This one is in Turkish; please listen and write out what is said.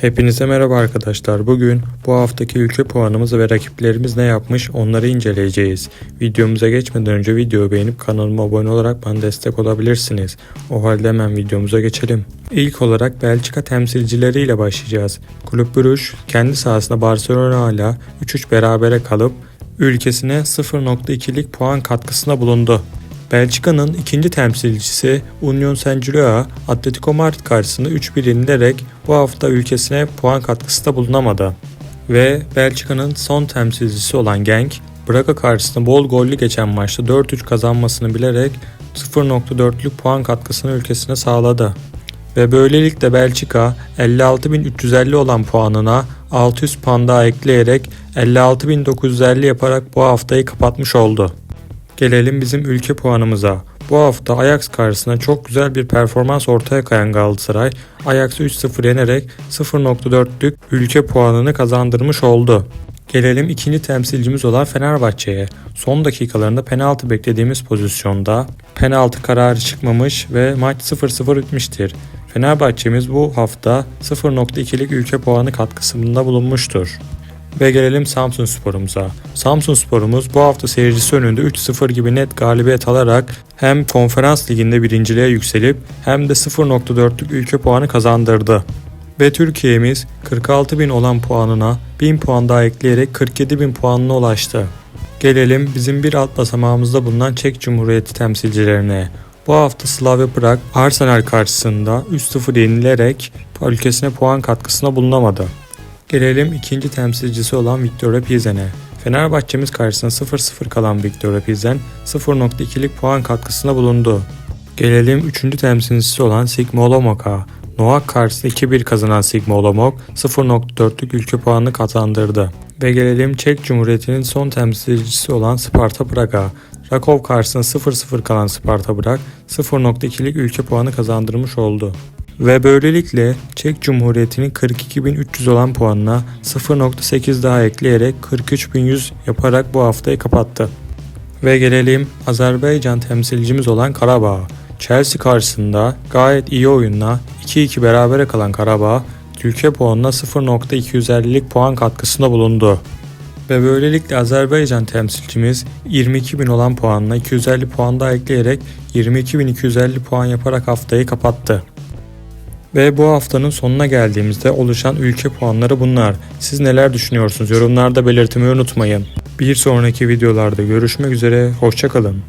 Hepinize merhaba arkadaşlar. Bugün bu haftaki ülke puanımız ve rakiplerimiz ne yapmış onları inceleyeceğiz. Videomuza geçmeden önce videoyu beğenip kanalıma abone olarak bana destek olabilirsiniz. O halde hemen videomuza geçelim. İlk olarak Belçika temsilcileriyle başlayacağız. Kulüp Brugge kendi sahasında Barcelona ile 3-3 berabere kalıp ülkesine 0.2'lik puan katkısında bulundu. Belçika'nın ikinci temsilcisi Union Saint-Gilloise, Atletico Madrid karşısında 3-1 yenilerek bu hafta ülkesine puan katkısında bulunamadı. Ve Belçika'nın son temsilcisi olan Genk, Braga karşısında bol gollü geçen maçta 4-3 kazanmasını bilerek 0.4'lük puan katkısını ülkesine sağladı. Ve böylelikle Belçika 56.350 olan puanına 600 puan daha ekleyerek 56.950 yaparak bu haftayı kapatmış oldu. Gelelim bizim ülke puanımıza. Bu hafta Ajax karşısında çok güzel bir performans ortaya koyan Galatasaray, Ajax'ı 3-0 yenerek 0.4'lük ülke puanını kazandırmış oldu. Gelelim ikinci temsilcimiz olan Fenerbahçe'ye. Son dakikalarında penaltı beklediğimiz pozisyonda penaltı kararı çıkmamış ve maç 0-0 bitmiştir. Fenerbahçe'miz bu hafta 0.2'lik ülke puanı katkısında bulunmuştur. Ve gelelim Samsun Spor'umuza. Samsun Spor'umuz bu hafta seyircisi önünde 3-0 gibi net galibiyet alarak hem konferans liginde birinciliğe yükselip hem de 0.4'lük ülke puanı kazandırdı. Ve Türkiye'miz 46 bin olan puanına 1000 puan daha ekleyerek 47 bin puanına ulaştı. Gelelim bizim bir alt basamağımızda bulunan Çek Cumhuriyeti temsilcilerine. Bu hafta Slavia Prag Arsenal karşısında 3-0 yenilerek ülkesine puan katkısında bulunamadı. Gelelim ikinci temsilcisi olan Victoria Pilsen'e. Fenerbahçemiz karşısında 0-0 kalan Victoria Pilsen 0.2'lik puan katkısında bulundu. Gelelim üçüncü temsilcisi olan Sigma Olomouc'a. Noak karşısında 2-1 kazanan Sigma Olomouc 0.4'lük ülke puanını kazandırdı. Ve gelelim Çek Cumhuriyeti'nin son temsilcisi olan Sparta Praga. Rakov karşısında 0-0 kalan Sparta Prag 0.2'lik ülke puanı kazandırmış oldu. Ve böylelikle Çek Cumhuriyeti'nin 42.300 olan puanına 0.8 daha ekleyerek 43.100 yaparak bu haftayı kapattı. Ve gelelim Azerbaycan temsilcimiz olan Karabağ. Chelsea karşısında gayet iyi oyunla 2-2 berabere kalan Karabağ, ülke puanına 0.250'lik puan katkısında bulundu. Ve böylelikle Azerbaycan temsilcimiz 22.000 olan puanına 250 puan daha ekleyerek 22.250 puan yaparak haftayı kapattı. Ve bu haftanın sonuna geldiğimizde oluşan ülke puanları bunlar. Siz neler düşünüyorsunuz? Yorumlarda belirtmeyi unutmayın. Bir sonraki videolarda görüşmek üzere, hoşçakalın.